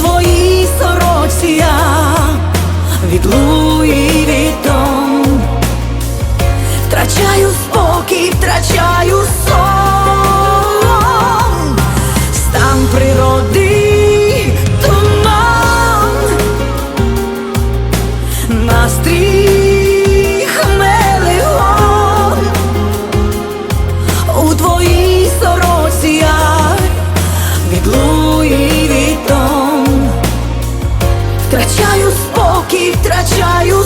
твоїй сорочці я від і вітом втрачаю спокій, втрачаю сон, стан природи. Втрачаю спокій, втрачаю